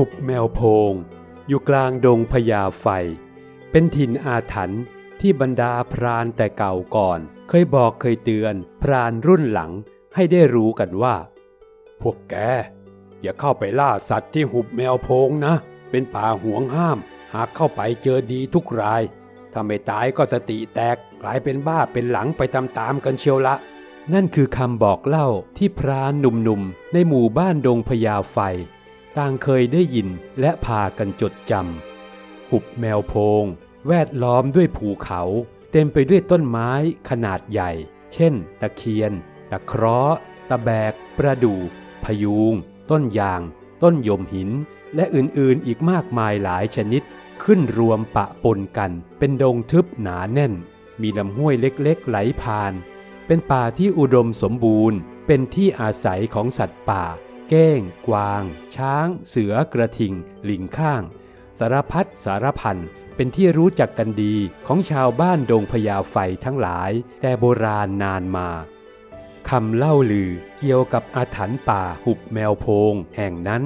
หุบแมวโพง อยู่กลางดงพญาไฟ เป็นถิ่นอาถรรพ์ที่บรรดาพรานแต่เก่าก่อน เคยบอกเคยเตือนพรานรุ่นหลังให้ได้รู้กันว่า พวกแก อย่าเข้าไปล่าสัตว์ที่หุบแมวโพงนะ เป็นป่าห่วงห้าม หากเข้าไปเจอดีทุกราย ถ้าไม่ตายก็สติแตกกลายเป็นบ้าเป็นหลังไปตามๆกันเชียวละนั่นคือคำบอกเล่าที่พรานหนุ่มๆ ในหมู่บ้านดงพญาไฟ ต่างเคยได้ยินและพากันจดจำหุบแมวโพง แวดล้อมด้วยภูเขา เต็มไปด้วยต้นไม้ขนาดใหญ่ เช่น ตะเคียน ตะเคราะห์ ตะแบก ประดู่พยูง ต้นยาง ต้นยมหิน และอื่นๆอีกมากมายหลายชนิด ขึ้นรวมปะปนกัน เป็นดงทึบหนาแน่น มีลำห้วยเล็กๆ ไหลผ่าน เป็นป่าที่อุดมสมบูรณ์ เป็นที่อาศัยของสัตว์ป่า เก้ง กวาง ช้าง เสือกระทิง ลิงข้าง สารพัดสารพันเป็นที่รู้จักกันดีของชาวบ้านดงพญาไฟทั้งหลาย แต่โบราณนานมาคำเล่าลือเกี่ยวกับอาถรรพ์ป่าหุบแมวโพงแห่งนั้น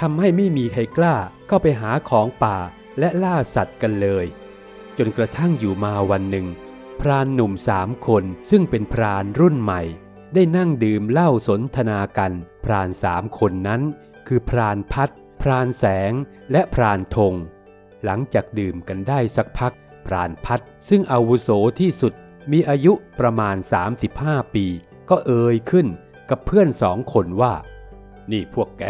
ทำให้ไม่มีใครกล้าเข้าไปหาของป่าและล่าสัตว์กันเลย จนกระทั่งอยู่มาวันหนึ่ง พรานหนุ่มสามคนซึ่งเป็นพรานรุ่นใหม่ ได้นั่งดื่มเหล้าสนทนากัน รานสามคนนั้น คือพรานพัด พรานแสง และพรานธง หลังจากดื่มกันได้สักพัก พรานพัดซึ่งอาวุโสที่สุดมีอายุประมาณ 35 ปี ก็เอ่ยขึ้นกับเพื่อนสองคนว่า นี่พวกแก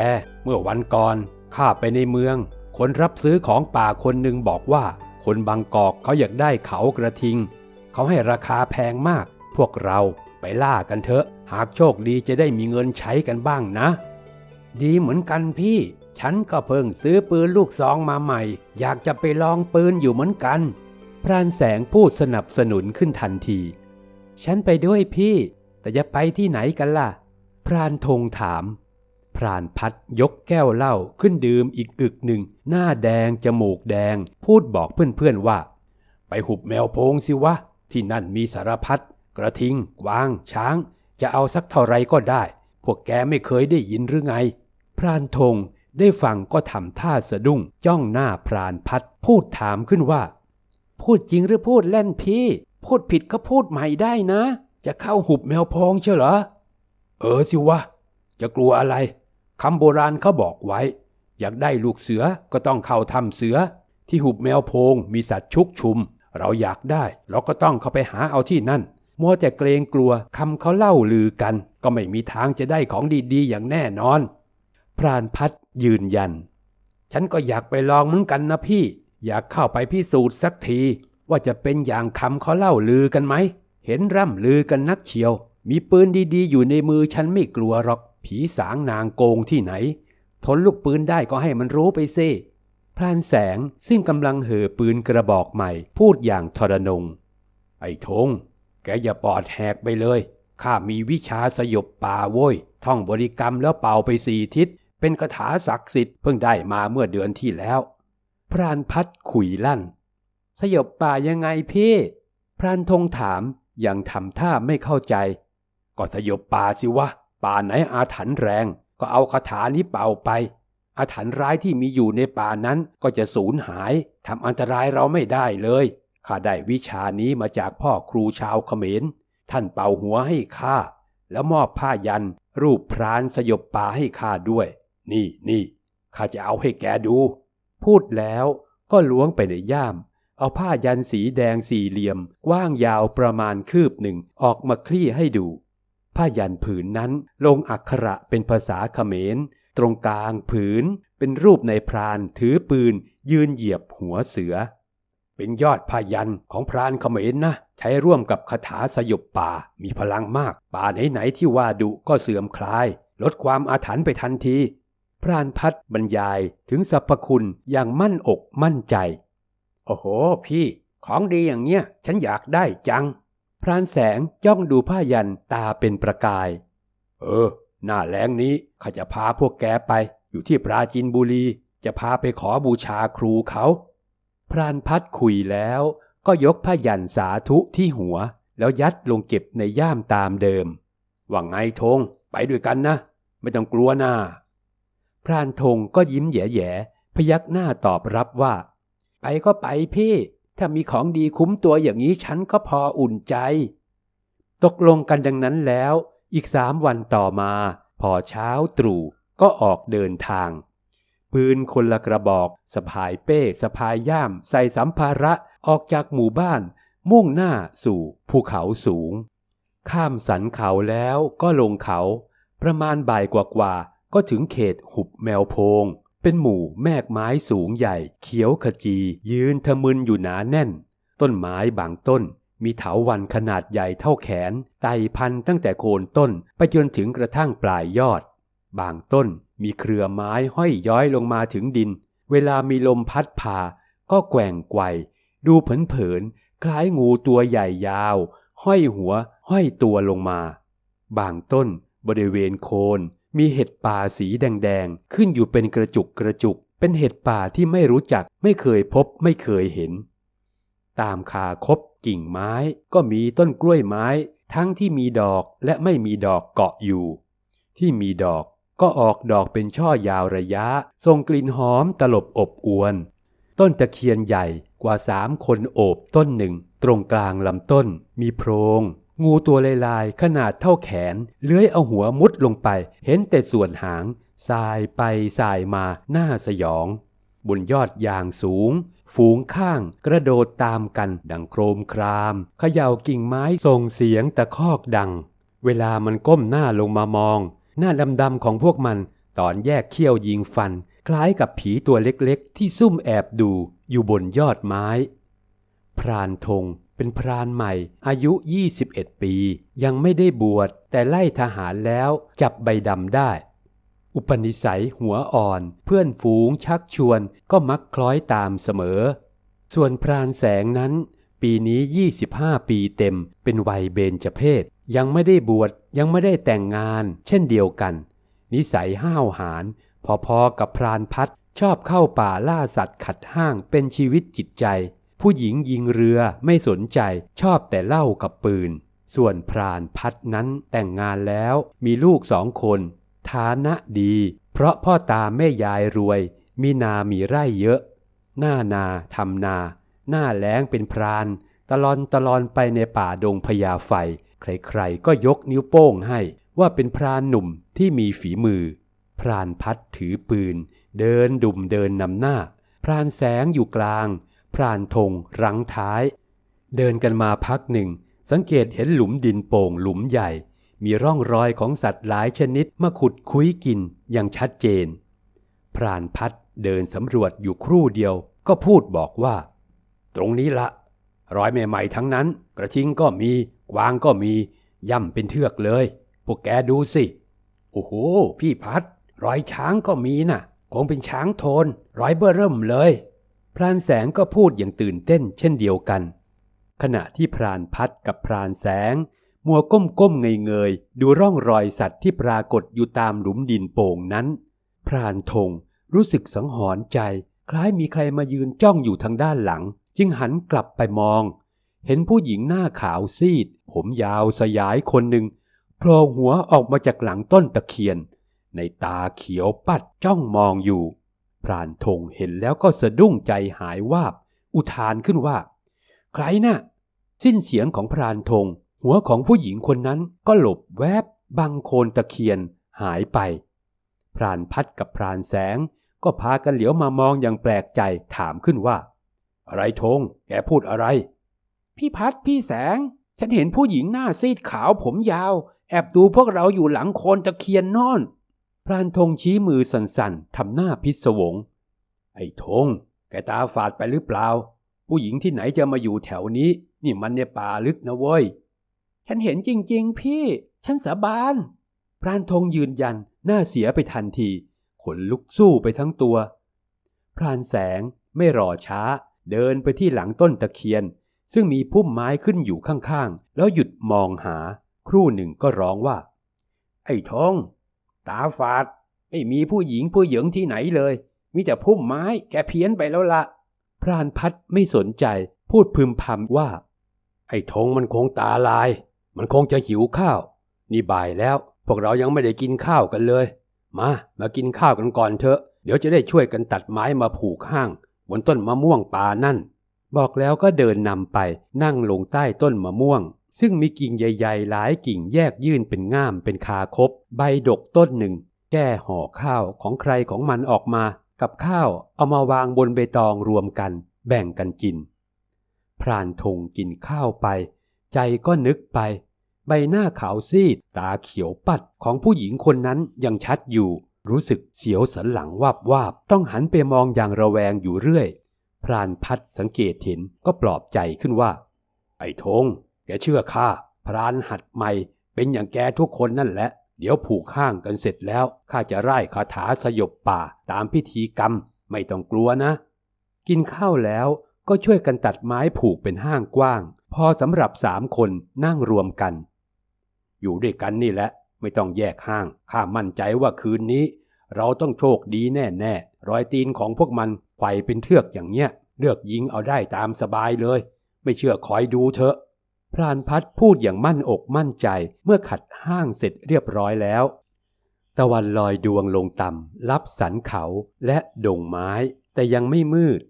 เมื่อวันก่อนข้าไปในเมือง คนรับซื้อของป่าคนหนึ่งบอกว่า คนบางกอกเขาอยากได้เขากระทิง เขาให้ราคาแพงมาก พวกเราไปล่ากันเถอะ หากโชคดีจะได้มีเงินใช้กันบ้างนะ ดีเหมือนกันพี่ ฉันก็เพิ่งซื้อปืนลูกซองมาใหม่ อยากจะไปลองปืนอยู่เหมือนกัน พรานแสงพูดสนับสนุนขึ้นทันที ฉันไปด้วยพี่ แต่จะไปที่ไหนกันล่ะ พรานธงถาม พรานพัดยกแก้วเหล้าขึ้นดื่มอีกอึกหนึ่ง หน้าแดง จมูกแดง พูดบอกเพื่อนๆว่า ไปหุบแมวโพงสิวะ ที่นั่นมีสารพัดกระทิงกวาง ช้าง จะเอาสักเท่าไรก็ได้ พวกแกไม่เคยได้ยินหรือไง พรานธงได้ฟังก็ทำท่าสะดุ้งจ้องหน้าพรานพัดพูดถามขึ้นว่า พูดจริงหรือพูดเล่นพี่ พูดผิดก็พูดใหม่ได้นะ จะเข้าหุบแมวโพงเชียวเหรอ เออสิวะ จะกลัวอะไรคำโบราณเขาบอกไว้ อยากได้ลูกเสือก็ต้องเข้าถ้ำเสือ ที่หุบแมวพงมีสัตว์ชุกชุม เราอยากได้ เราก็ต้องเข้าไปหาเอาที่นั่น มัวแต่เกรงกลัวคำเขาเล่าลือกัน ก็ไม่มีทางจะได้ของดีๆ อย่างแน่นอน พรานพัดยืนยัน ฉันก็อยากไปลองเหมือนกันนะพี่ อยากเข้าไปพิสูจน์สักที ว่าจะเป็นอย่างคำเขาเล่าลือกันไหม เห็นร่ำลือกันนักเชียว มีปืนดีๆ อยู่ในมือฉันไม่กลัวหรอก ผีสางนางโกงที่ไหน ทนลูกปืนได้ก็ให้มันรู้ไปซิพรานแสงซึ่งกำลังเห่อปืนกระบอกใหม่ พูดอย่างทรนง ไอ้ธง อย่าปอดแหกไปเลย ข้ามีวิชาสยบป่าโว้ย ท่องบริกรรมแล้วเป่าไปสี่ทิศ เป็นคาถาศักดิ์สิทธิ์เพิ่งได้มาเมื่อเดือนที่แล้ว พรานพัดขุยลั่น สยบป่ายังไงพี่ พรานธงถามย่างทำท่าไม่เข้าใจ ก็สยบป่าสิวะ ป่าไหนอาถรรพ์แรง ก็เอาคาถานี้เป่าไป อาถรรพ์ร้ายที่มีอยู่ในป่านั้นก็จะสูญหายทำอันตรายเราไม่ได้เลย ข้าได้วิชานี้มาจากพ่อครูชาวเขมร ท่านเป่าหัวให้ข้า แล้วมอบผ้ายัน รูปพรานสยบป่าให้ข้าด้วย นี่นี่ข้าจะเอาให้แกดู พูดแล้วก็ล้วงไปในย่าม เอาผ้ายันสีแดงสี่เหลี่ยม กว้างยาวประมาณคืบหนึ่งออกมาคลี่ให้ดู ผ้ายันผืนนั้นลงอักขระเป็นภาษาเขมร ตรงกลางผืนเป็นรูปในพรานถือปืนยืนเหยียบหัวเสือ เป็นยอดผ้ายันของพรานเขมรนะ ใช้ร่วมกับคาถาสยบป่ามีพลังมาก ป่าไหนๆที่ว่าดุก็เสื่อมคลาย ลดความอาถรรพ์ไปทันที พรานพัดบรรยายถึงสรรพคุณอย่างมั่นอกมั่นใจ โอ้โห พี่ ของดีอย่างเงี้ย ฉันอยากได้จัง พรานแสงจ้องดูผ้ายันตาเป็นประกาย เออ หน้าแล้งนี้ข้าจะพาพวกแกไป อยู่ที่ปราจีนบุรี จะพาไปขอบูชาครูเขา พรานพัดคุยแล้วก็ยกผ้ายันสาธุที่หัว แล้วยัดลงเก็บในย่ามตามเดิม ว่าไงธงไปด้วยกันนะ ไม่ต้องกลัวหน้า พรานธงก็ยิ้มแย่ๆพยักหน้าตอบรับว่า ไปก็ไปพี่ ถ้ามีของดีคุ้มตัวอย่างนี้ฉันก็พออุ่นใจ ตกลงกันดังนั้นแล้ว อีกสามวันต่อมา พอเช้าตรู่ก็ออกเดินทาง ปืนคนละกระบอกสะพายเป้สะพายย่าม ใส่สัมภาระออกจากหมู่บ้าน มุ่งหน้าสู่ภูเขาสูง ข้ามสันเขาแล้วก็ลงเขา ประมาณบ่ายกว่าๆก็ถึงเขตหุบแมวโพง เป็นหมู่แมกไม้สูงใหญ่ เขียวขจียืนทะมึนอยู่หนาแน่น ต้นไม้บางต้น มีเถาวันขนาดใหญ่เท่าแขนไต่พันตั้งแต่โคนต้นไปจนถึงกระทั่งปลายยอด บางต้น มีเครือไม้ห้อยย้อยลงมาถึงดิน เวลามีลมพัดผ่า ก็แกว่งไกวดูเผินๆคล้ายงูตัวใหญ่ยาว ห้อยหัว ห้อยตัวลงมา บางต้นบริเวณโคนมีเห็ดป่าสีแดงๆ ขึ้นอยู่เป็นกระจุกกระจุก เป็นเห็ดป่าที่ไม่รู้จักไม่เคยพบไม่เคยเห็น ตามคาคบกิ่งไม้ก็มีต้นกล้วยไม้ ทั้งที่มีดอกและไม่มีดอกเกาะอยู่ ที่มีดอก ก็ออกดอกเป็นช่อยาวระยะส่งกลิ่นหอมตลบอบอวน ต้นตะเคียนใหญ่กว่าสามคนโอบต้นหนึ่ง ตรงกลางลำต้น มีโพรง งูตัวลายๆ ขนาดเท่าแขน เลื้อยเอาหัวมุดลงไป เห็นแต่ส่วนหางสายไปสายมาหน้าสยอง บนยอดยางสูง ฝูงข้างกระโดดตามกันดังโครมครามเขย่ากิ่งไม้ส่งเสียงตะคอกดัง เวลามันก้มหน้าลงมามอง หน้าดำๆของพวกมันตอนแยกเขี้ยวยิงฟัน คล้ายกับผีตัวเล็กๆ ที่ซุ่มแอบดูอยู่บนยอดไม้ พรานธงเป็นพรานใหม่อายุ 21 ปี ยังไม่ได้บวชแต่ไล่ทหารแล้วจับใบดำได้ อุปนิสัยหัวอ่อนเพื่อนฝูงชักชวนก็มักคล้อยตามเสมอ ส่วนพรานแสงนั้น ปีนี้ 25 ปีเต็มเป็นวัยเบญจเพศ ยังไม่ได้บวชยังไม่ได้แต่งงาน เช่นเดียวกัน นิสัยห้าวหาญพอๆกับพรานพัดชอบเข้าป่าล่าสัตว์ขัดห้างเป็นชีวิตจิตใจ ผู้หญิงยิงเรือไม่สนใจชอบแต่เล้ากับปืน ส่วนพรานพัดนั้นแต่งงานแล้วมีลูกสองคน ฐานะดี เพราะพ่อตาแม่ยายรวย มีนามีไร่เยอะ หน้านาทำนา หน้าแล้งเป็นพราน ตลอนตลอนไปในป่าดงพญาไฟ ใครๆก็ยกนิ้วโป้งให้ว่าเป็นพรานหนุ่มที่มีฝีมือ พรานพัดถือปืน เดินดุ่มเดินนำหน้า พรานแสงอยู่กลาง พรานธงรังท้าย เดินกันมาพักหนึ่ง สังเกตเห็นหลุมดินโป่งหลุมใหญ่ มีร่องรอยของสัตว์หลายชนิดมาขุดคุ้ยกินอย่างชัดเจน พรานพัดเดินสำรวจอยู่ครู่เดียว ก็พูดบอกว่า ตรงนี้ละรอยใหม่ๆทั้งนั้น กระทิงก็มี กวางก็มีย่ำเป็นเทือกเลย พวกแกดูสิ โอ้โห พี่พัด รอยช้างก็มีน่ะ คงเป็นช้างโทน รอยเบ้อเริ่มเลย พรานแสงก็พูดอย่างตื่นเต้นเช่นเดียวกัน ขณะที่พรานพัดกับพรานแสง มัวก้มก้มเงยเงยๆดูร่องรอยสัตว์ที่ปรากฏอยู่ตามหลุมดินโป่งนั้น พรานธงรู้สึกสังหรณ์ใจ คล้ายมีใครมายืนจ้องอยู่ทางด้านหลัง จึงหันกลับไปมอง เห็นผู้หญิงหน้าขาวซีด ผมยาวสยายคนหนึ่งโผล่หัวออกมาจากหลังต้นตะเคียน ในตาเขียวปัดจ้องมองอยู่ พรานธงเห็นแล้วก็สะดุ้งใจหายวาบ อุทานขึ้นว่า ใครน่ะ สิ้นเสียงของพรานธง หัวของผู้หญิงคนนั้นก็หลบแวบบังโคนตะเคียนหายไป พรานพัดกับพรานแสง ก็พากันเหลียวมามองอย่างแปลกใจถามขึ้นว่า อะไรธงแกพูดอะไร พี่พัดพี่แสง ฉันเห็นผู้หญิงหน้าซีดขาวผมยาว แอบดูพวกเราอยู่หลังโคนตะเคียนนอนพรานธงชี้มือสั่นๆทำหน้าพิศวง ไอ้ธงแกตาฝาดไปหรือเปล่า ผู้หญิงที่ไหนจะมาอยู่แถวนี้ นี่มันในป่าลึกนะเว้ย ฉันเห็นจริงๆ พี่ ฉันสาบาน พรานธงยืนยันหน้าเสียไปทันที ขนลุกสู้ไปทั้งตัว พรานแสงไม่รอช้า เดินไปที่หลังต้นตะเคียน ซึ่งมีพุ่มไม้ขึ้นอยู่ข้างๆ แล้วหยุดมองหา ครู่หนึ่งก็ร้องว่า ไอ้ทอง ตาฝาด ไม่มีผู้หญิงผู้หยิงที่ไหนเลย มีแต่พุ่มไม้แกเพี้ยนไปแล้วละพรานพัดไม่สนใจ พูดพึมพำว่า ไอ้ทงมันคงตาลาย มันคงจะหิวข้าว นี่บ่ายแล้ว พวกเรายังไม่ได้กินข้าวกันเลย มา มากินข้าวกันก่อนเถอะ เดี๋ยวจะได้ช่วยกันตัดไม้มาผูกห้าง บนต้นมะม่วงป่านั่น บอกแล้วก็เดินนำไปนั่งลงใต้ต้นมะม่วง ซึ่งมีกิ่งใหญ่ๆ หลายกิ่งแยกยื่นเป็นง่ามเป็นคาคบ ใบดกต้นหนึ่ง แก้ห่อข้าวของใครของมันออกมา กับข้าวเอามาวางบนใบตองรวมกัน แบ่งกันกิน พรานธงกินข้าวไป ใจก็นึกไป ใบหน้าขาวซีด ตาเขียวปัดของผู้หญิงคนนั้นยังชัดอยู่ รู้สึกเสียวสันหลังวาบวาบต้องหันไปมองอย่างระแวงอยู่เรื่อย รานพัดสังเกตเห็นก็ปลอบใจขึ้นว่า ไอ้ธงแกเชื่อข้าพรานหัดใหม่เป็นอย่างแกทุกคนนั่นแหละ เดี๋ยวผูกข้างกันเสร็จแล้วข้าจะไล่คาถาสยบป่าตามพิธีกรรมไม่ต้องกลัวนะ กินข้าวแล้วก็ช่วยกันตัดไม้ผูกเป็นห้างกว้าง พอสำหรับสามคนนั่งรวมกัน อยู่ด้วยกันนี่แหละ ไม่ต้องแยกห้างข้ามั่นใจว่าคืนนี้ เราต้องโชคดีแน่ๆรอยตีนของพวกมัน ไข่เป็นเทือกอย่างเนี้ยเลือกยิงเอาได้ตามสบายเลย ไม่เชื่อคอยดูเถอะ พรานพัดพูดอย่างมั่นอกมั่นใจเมื่อขัดห้างเสร็จเรียบร้อยแล้ว ตะวันลอยดวงลงต่ำรับสันเขาและดงไม้ แต่ยังไม่มืด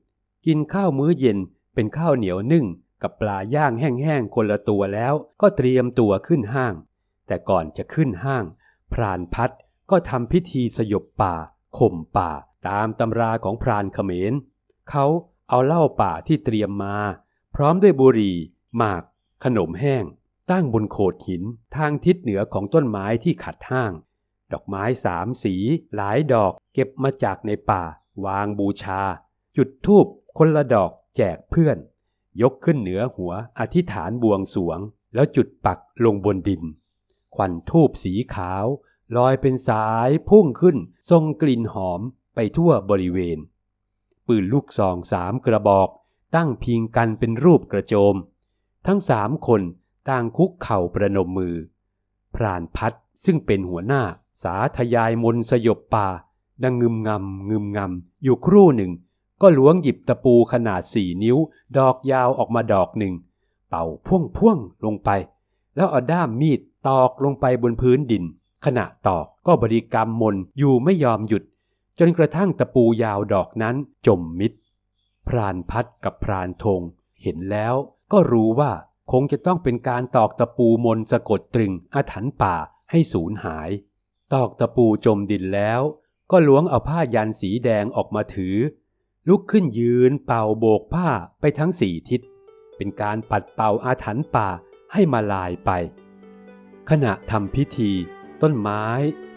กินข้าวมื้อเย็นเป็นข้าวเหนียวนึ่งกับปลาย่างแห้งๆคนละตัวแล้วก็เตรียมตัวขึ้นห้าง แต่ก่อนจะขึ้นห้าง พรานพัดก็ทำพิธีสยบป่าข่มป่า ตามตำราของพรานเขมรเขาเอาเหล้าป่าที่เตรียมมา พร้อมด้วยบุหรี่ หมาก ขนมแห้ง ตั้งบนโขดหินทางทิศเหนือของต้นไม้ที่ขัดห้าง ดอกไม้สามสี หลายดอกเก็บมาจากในป่า วางบูชา จุดธูปคนละดอกแจกเพื่อน ยกขึ้นเหนือหัวอธิษฐานบวงสรวง แล้วจุดปักลงบนดินควันทูบสีขาว ลอยเป็นสายพุ่งขึ้นทรงกลิ่นหอม ไปทั่วบริเวณ ปืนลูกซองสามกระบอก ตั้งพิงกันเป็นรูปกระโจม ทั้งสามคนต่างคุกเข่าประนมมือ พรานพัดซึ่งเป็นหัวหน้าสาธยายมนสยบป่า ดังงึมงำงึมงำอยู่ครู่หนึ่ง ก็ล้วงหยิบตะปูขนาดสี่นิ้ว ดอกยาวออกมาดอกหนึ่ง เป่าพ่วงพ่วงๆลงไป แล้วเอาด้ามมีดตอกลงไปบนพื้นดิน ขณะตอกก็บริกรรมมนอยู่ไม่ยอมหยุด จนกระทั่งตะปูยาวดอกนั้นจมมิด พรานพัดกับพรานธงเห็นแล้วก็รู้ว่าคงจะต้องเป็นการตอกตะปูมนสะกดตรึงอาถรรพ์ป่าให้สูญหาย ตอกตะปูจมดินแล้ว ก็ล้วงเอาผ้ายันสีแดงออกมาถือ ลุกขึ้นยืนเป่าโบกผ้าไปทั้งสี่ทิศ เป็นการปัดเป่าอาถรรพ์ป่าให้มาลายไป ขณะทำพิธี ต้นไม้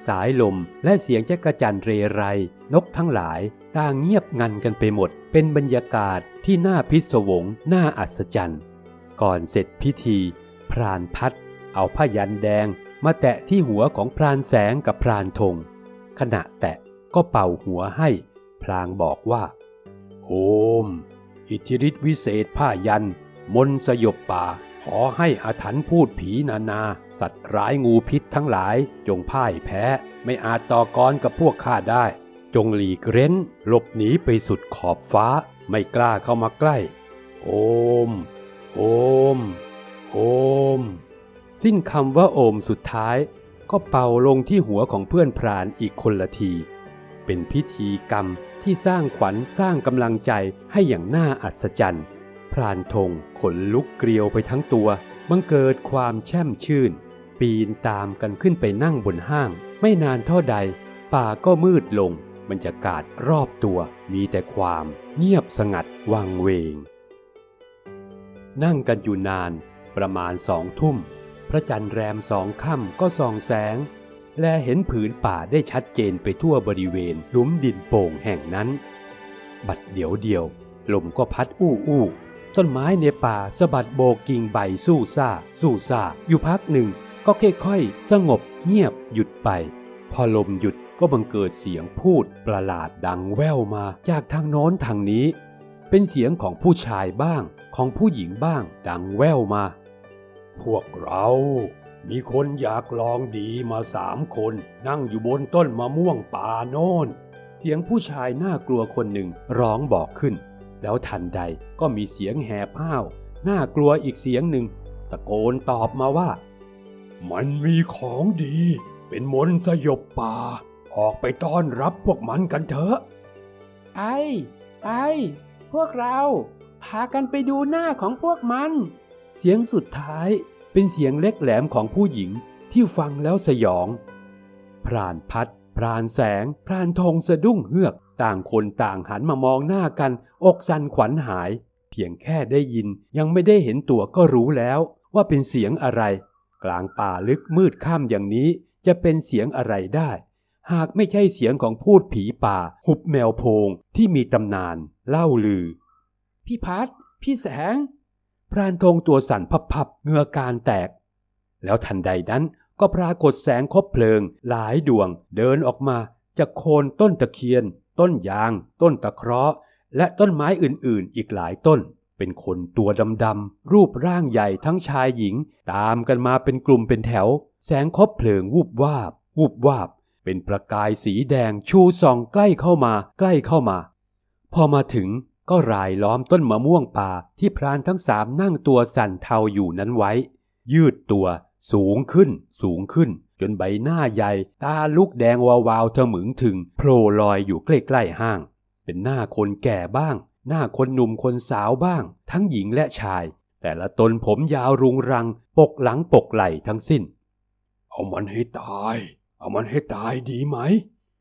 สายลม และเสียงแจักระจันเรไร นกทั้งหลายต่างเงียบงันกันไปหมด เป็นบรรยากาศที่น่าพิศวง น่าอัศจรรย์ ก่อนเสร็จพิธี พรานพัด เอาผ้ายันแดง มาแตะที่หัวของพรานแสงกับพรานธง ขณะแตะก็เป่าหัวให้ พลางบอกว่าโอม อิทธิฤทธิวิเศษผ้ายัน มนสยบป่า ขอให้อาถรรพ์พูดผีนานา สัตว์ร้ายงูพิษทั้งหลาย จงพ่ายแพ้ ไม่อาจต่อกรกับพวกข้าได้ จงหลีกเร้น หลบหนีไปสุดขอบฟ้า ไม่กล้าเข้ามาใกล้ โอม โอม โอม สิ้นคำว่าโอมสุดท้าย ก็เป่าลงที่หัวของเพื่อนพรานอีกคนละที เป็นพิธีกรรมที่สร้างขวัญสร้างกำลังใจให้อย่างน่าอัศจรรย์ พรานธงขนลุกเกลียวไปทั้งตัว บังเกิดความแช่มชื่น ปีนตามกันขึ้นไปนั่งบนห้าง ไม่นานเท่าใด ป่าก็มืดลงบรรยากาศรอบตัวมีแต่ความเงียบสงัดวังเวง นั่งกันอยู่นานประมาณสองทุ่ม พระจันทร์แรมสองค่ำก็ส่องแสง และเห็นผืนป่าได้ชัดเจนไปทั่วบริเวณหลุมดินโป่งแห่งนั้น บัดเดี๋ยวเดียวลมก็พัดอู้อู้ ต้นไม้ในป่าสะบัดโบกกิ่งใบสู้ซ่า สู้ซ่า อยู่พักหนึ่ง ก็ค่อยๆ สงบเงียบหยุดไป พอลมหยุดก็บังเกิดเสียงพูดประหลาดดังแว่วมาจากทางโน้นทางนี้ เป็นเสียงของผู้ชายบ้างของผู้หญิงบ้างดังแว่วมา พวกเรามีคนอยากลองดีมาสามคนนั่งอยู่บนต้นมะม่วงป่าโน่น เสียงผู้ชายน่ากลัวคนหนึ่งร้องบอกขึ้น แล้วทันใดก็มีเสียงแหบห้าวน่ากลัวอีกเสียงหนึ่ง ตะโกนตอบมาว่า มันมีของดี เป็นมนต์สยบป่า ออกไปต้อนรับพวกมันกันเถอะไปไปพวกเรา พากันไปดูหน้าของพวกมัน เสียงสุดท้ายเป็นเสียงเล็กแหลมของผู้หญิงที่ฟังแล้วสยอง พรานพัด พรานแสง พรานธงสะดุ้งเฮือก ต่างคนต่างหันมามองหน้ากัน อกสั่นขวัญหาย เพียงแค่ได้ยินยังไม่ได้เห็นตัวก็รู้แล้ว ว่าเป็นเสียงอะไร กลางป่าลึกมืดค่ำอย่างนี้จะเป็นเสียงอะไรได้ หากไม่ใช่เสียงของพูดผีป่า หุบแมวโพงที่มีตำนานเล่าลือ พี่พัดพี่แสง พรานธงตัวสั่นพับๆเหงือการแตก แล้วทันใดนั้นก็ปรากฏแสงคบเพลิงหลายดวงเดินออกมาจากโคนต้นตะเคียน ต้นยาง ต้นตะเคราะห์ และต้นไม้อื่นๆ อีกหลายต้น เป็นคนตัวดำๆ รูปร่างใหญ่ทั้งชายหญิง ตามกันมาเป็นกลุ่มเป็นแถว แสงคบเพลิงวูบวาบ วูบวาบ เป็นประกายสีแดงชูส่องใกล้เข้ามา ใกล้เข้ามา พอมาถึงก็รายล้อมต้นมะม่วงป่าที่พรานทั้งสามนั่งตัวสั่นเทาอยู่นั้นไว้ ยืดตัว สูงขึ้น สูงขึ้น จนใบหน้าใหญ่ ตาลุกแดงวาวาวๆเถมึงถึงโผล่ลอยอยู่ใกล้ๆห้าง เป็นหน้าคนแก่บ้าง หน้าคนหนุ่มคนสาวบ้าง ทั้งหญิงและชาย แต่ละตนผมยาวรุงรัง ปกหลังปกไหล่ทั้งสิ้น เอามันให้ตาย เอามันให้ตายดีไหม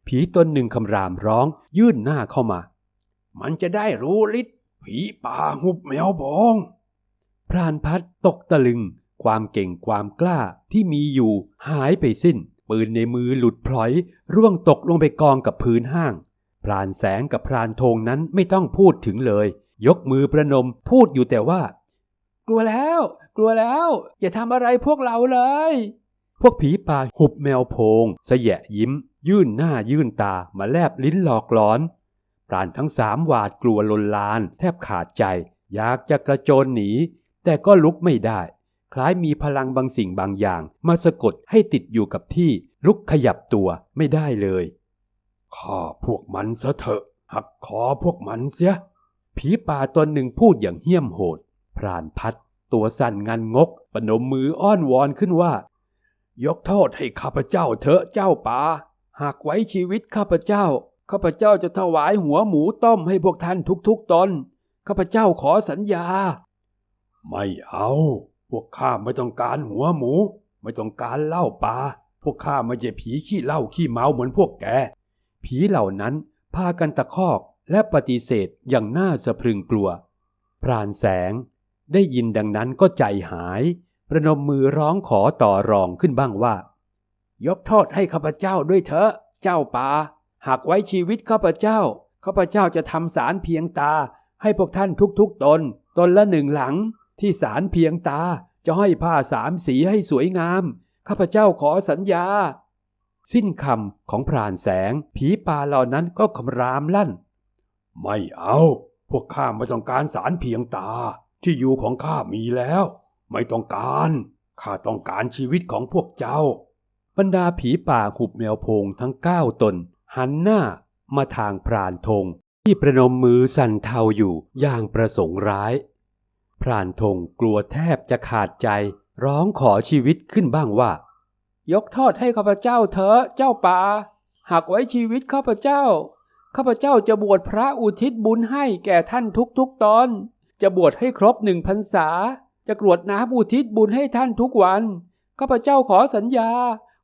ผีตนหนึ่งคำรามร้อง ยื่นหน้าเข้ามา มันจะได้รู้ฤทธิ์ผีป่าหุบแมวบองพรานพัดตกตะลึง ความเก่งความกล้าที่มีอยู่หายไปสิ้น ปืนในมือหลุดพลอย ร่วงตกลงไปกองกับพื้นห้าง พรานแสงกับพรานธงนั้นไม่ต้องพูดถึงเลย ยกมือประนมพูดอยู่แต่ว่า กลัวแล้ว กลัวแล้ว อย่าทำอะไรพวกเราเลย พวกผีป่าหุบแมวโพงเสยะยิ้ม ยื่นหน้ายื่นตามาแลบลิ้นหลอกหลอนพรานทั้งสามหวาดกลัวลนลาน แทบขาดใจ อยากจะกระโจนหนี แต่ก็ลุกไม่ได้ คล้ายมีพลังบางสิ่งบางอย่าง มาสะกดให้ติดอยู่กับที่ลุกขยับตัวไม่ได้เลยข้าพวกมันซะเถอะหักคอพวกมันเสีย ผีป่าตนหนึ่งพูดอย่างเหี้ยมโหด พรานพัด ตัวสั่นงันงกปนมมืออ้อนวอนขึ้นว่า ยกโทษให้ข้าพเจ้าเถอะเจ้าป่า หากไว้ชีวิตข้าพเจ้า ข้าพเจ้าจะถวายหัวหมูต้มให้พวกท่านทุกๆตน ข้าพเจ้าขอสัญญา ไม่เอา พวกข้าไม่ต้องการหัวหมู ไม่ต้องการเหล้าปลาพวกข้าไม่ใช่ผีขี้เหล้าขี้เมาเหมือนพวกแก ผีเหล่านั้นพากันตะคอกและปฏิเสธอย่างน่าสะพรึงกลัว พรานแสงได้ยินดังนั้นก็ใจหาย ประนมมือร้องขอต่อรองขึ้นบ้างว่า ยกโทษให้ข้าพเจ้าด้วยเถอะ เจ้าป่าหากไว้ชีวิตข้าพเจ้า ข้าพเจ้าจะทำสารเพียงตา ให้พวกท่านทุกๆตน ตนละหนึ่งหลัง ที่สารเพียงตาจะห้อยผ้าสามสีให้สวยงาม ข้าพเจ้าขอสัญญา สิ้นคำของพรานแสง ผีป่าเหล่านั้นก็คำรามลั่น ไม่เอา พวกข้าไม่ต้องการสารเพียงตา ที่อยู่ของข้ามีแล้ว ไม่ต้องการข้าต้องการชีวิตของพวกเจ้า บรรดาผีป่าหุบแมวพงทั้งเก้าตน หันหน้ามาทางพรานธงที่ประนมมือสั่นเทาอยู่อย่างประสงค์ร้าย พรานธงกลัวแทบจะขาดใจ ร้องขอชีวิตขึ้นบ้างว่า ยกโทษให้ข้าพเจ้าเถอะเจ้าป่าหากไว้ชีวิตข้าพเจ้า ข้าพเจ้าจะบวชพระอุทิศบุญให้แก่ท่านทุกๆตอน จะบวชให้ครบหนึ่งพรรษา จะกรวดน้ำอุทิศบุญให้ท่านทุกวัน ข้าพเจ้าขอสัญญา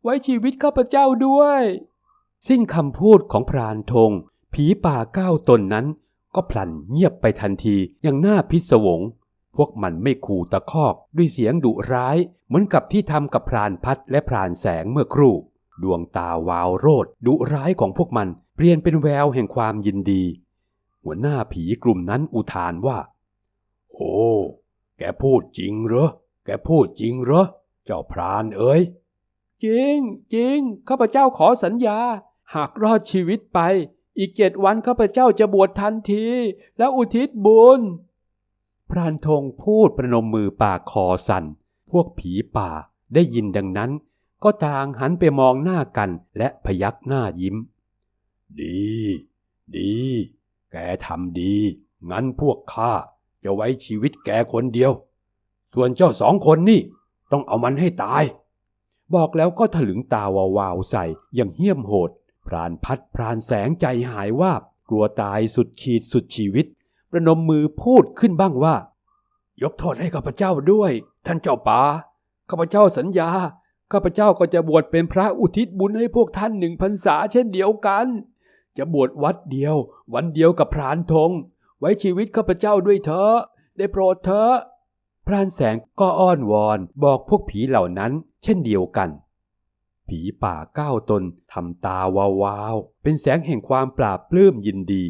ไว้ชีวิตข้าพเจ้าด้วย สิ้นคำพูดของพรานธงผีป่าเก้าตนนั้น ก็พลันเงียบไปทันทีอย่างน่าพิศวง พวกมันไม่ขู่ตะคอกด้วยเสียงดุร้าย เหมือนกับที่ทำกับพรานพัดและพรานแสงเมื่อครู่ ดวงตาวาวโรดดุร้ายของพวกมันเปลี่ยนเป็นแววแห่งความยินดี หัวหน้าผีกลุ่มนั้นอุทานว่า โอ้ แกพูดจริงเหรอ แกพูดจริงเหรอ เจ้าพรานเอ๋ยจริง จริง ข้าพเจ้าขอสัญญา หากรอดชีวิตไป อีกเจ็ดวันข้าพเจ้าจะบวชทันที แล้วอุทิศบุญ พรานธงพูดประนมมือปากคอสัน่น พวกผีป่าได้ยินดังนั้น ก็ต่างหันไปมองหน้ากันและพยักหน้ายิ้ม ดี ดี แกทำดี งั้นพวกข้าจะไว้ชีวิตแกคนเดียว ส่วนเจ้าสองคนนี่ ต้องเอามันให้ตาย บอกแล้วก็ถลึงตาวาวๆใส่อย่างเหี้ยมโหดพพรานพัดพรานแสงใจหายวาบกลัวตายสุดขีดสุดชีวิต ประนมมือพูดขึ้นบ้างว่า ยกโทษให้ข้าพเจ้าด้วย ท่านเจ้าป่าข้าพเจ้าสัญญาข้าพเจ้าก็จะบวชเป็นพระอุทิศบุญให้พวกท่านหนึ่งพรรษาเช่นเดียวกัน จะบวชวัดเดียว วันเดียวกับพรานธง ไว้ชีวิตข้าพเจ้าด้วยเถอะได้โปรดเถอะพรานแสงก็อ้อนวอนบอกพวกผีเหล่านั้น เช่นเดียวกัน ผีป่าเก้าตนทำตาวาวๆเป็นแสงแห่งความปราบปลื้มยินดี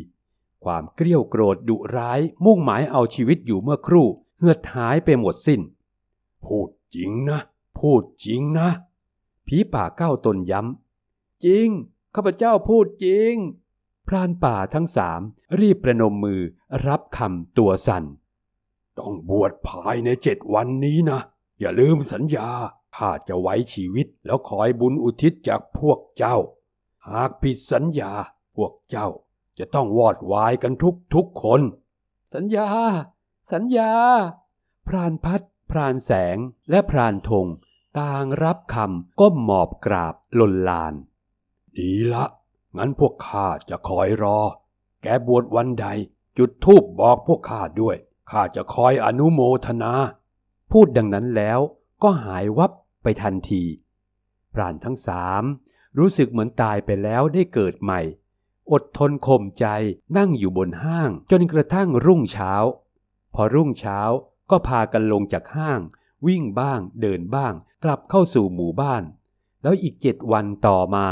ความเกลี้ยวโกรธดุร้าย มุ่งหมายเอาชีวิตอยู่เมื่อครู่ เหือดหายไปหมดสิ้น พูดจริงนะ พูดจริงนะ ผีป่าเก้าตนย้ำ จริง ข้าพเจ้าพูดจริง พรานป่าทั้งสามรีบประนมมือรับคำตัวสั่น ต้องบวชภายในเจ็ดวันนี้นะ อย่าลืมสัญญาข้าจะไว้ชีวิตแล้วคอยบุญอุทิศจากพวกเจ้า หากผิดสัญญาพวกเจ้า จะต้องวอดวายกันทุกทุกคน สัญญา สัญญา พรานพัด พรานแสง และพรานธงต่างรับคำก้มหมอบกราบลนลาน ดีละ งั้นพวกข้าจะคอยรอ แกบวชวันใด จุดทูบบอกพวกข้าด้วย ข้าจะคอยอนุโมทนา พูดดังนั้นแล้วก็หายวับไปทันที พรานทั้งสามรู้สึกเหมือนตายไปแล้วได้เกิดใหม่ อดทนข่มใจนั่งอยู่บนห้าง จนกระทั่งรุ่งเช้า พอรุ่งเช้าก็พากันลงจากห้าง วิ่งบ้างเดินบ้าง กลับเข้าสู่หมู่บ้าน แล้วอีกเจ็ดวันต่อมา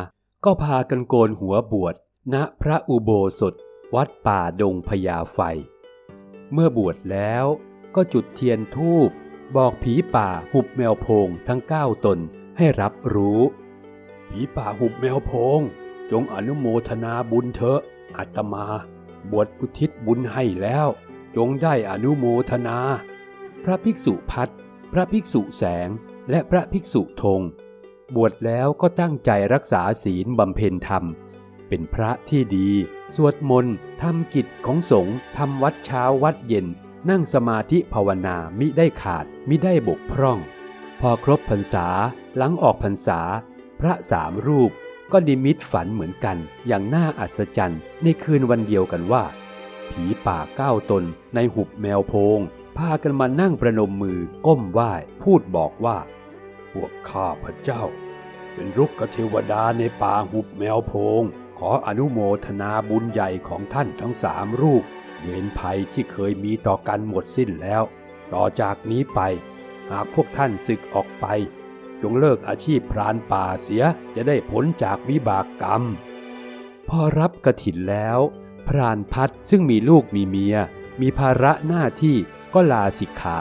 ก็พากันโกนหัวบวชณพระอุโบสถ วัดป่าดงพญาไฟ เมื่อบวชแล้วก็จุดเทียนทูบบอกผีป่าหุบแมวโพงทั้งเก้าตนให้รับรู้ ผีป่าหุบแมวโพง จงอนุโมทนาบุญเถอะอาตมา บวชอุทิศบุญให้แล้ว จงได้อนุโมทนา พระภิกษุพัดพระภิกษุแสงและพระภิกษุธง บวชแล้วก็ตั้งใจรักษาศีลบำเพ็ญธรรม เป็นพระที่ดี สวดมนต์ทำกิจของสงฆ์ทำวัดเช้าวัดเย็น นั่งสมาธิภาวนามิได้ขาดมิได้บกพร่อง พอครบพรรษาหลังออกพรรษา พระสามรูป ก็นิมิตฝันเหมือนกัน อย่างน่าอัศจรรย์ในคืนวันเดียวกันว่า ผีป่าเก้าตนในหุบแมวโพง พากันมานั่งประนมมือก้มไหว้พูดบอกว่า พวกข้าพระเจ้า เป็นรุกขเทวดาในป่าหุบแมวโพง ขออนุโมทนาบุญใหญ่ของท่านทั้งสามรูป เวรภัยที่เคยมีต่อกันหมดสิ้นแล้ว ต่อจากนี้ไป หากพวกท่านศึกออกไป จงเลิกอาชีพพรานป่าเสียจะได้ผลจากวิบากกรรม พอรับกระถินแล้ว พรานพัดซึ่งมีลูกมีเมีย มีภาระหน้าที่ก็ลาสิกขา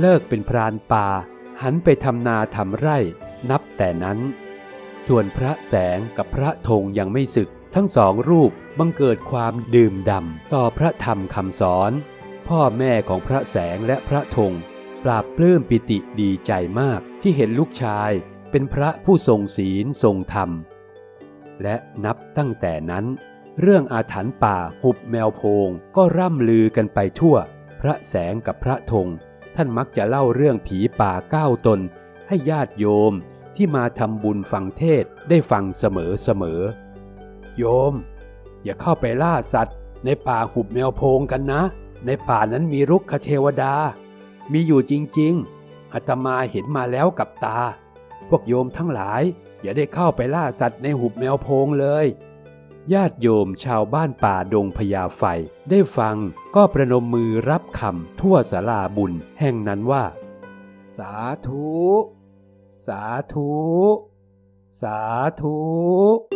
เลิกเป็นพรานป่า หันไปทำนาทำไร่ นับแต่นั้น ส่วนพระแสงกับพระธงยังไม่ศึก ทั้งสองรูปบังเกิดความดื่มดำต่อพระธรรมคำสอน พ่อแม่ของพระแสงและพระธง ปราบปลื้มปิติดีใจมากที่เห็นลูกชายเป็นพระผู้ทรงศีลทรงธรรม และนับตั้งแต่นั้น เรื่องอาถรรพ์ป่าหุบแมวโพงก็ร่ำลือกันไปทั่ว พระแสงกับพระธง ท่านมักจะเล่าเรื่องผีป่าเก้าตน ให้ญาติโยมที่มาทำบุญฟังเทศได้ฟังเสมอเสมอ โยม อย่าเข้าไปล่าสัตว์ ในป่าหุบแมวโพงกันนะ ในป่านั้นมีรุกขเทวดา มีอยู่จริงๆอาตมาเห็นมาแล้วกับตา พวกโยมทั้งหลาย อย่าได้เข้าไปล่าสัตว์ในหุบแมวโพงเลย ญาติโยมชาวบ้านป่าดงพญาไฟได้ฟังก็ประนมมือรับคำทั่วสาราบุญแห่งนั้นว่า สาธุ สาธุ สาธุ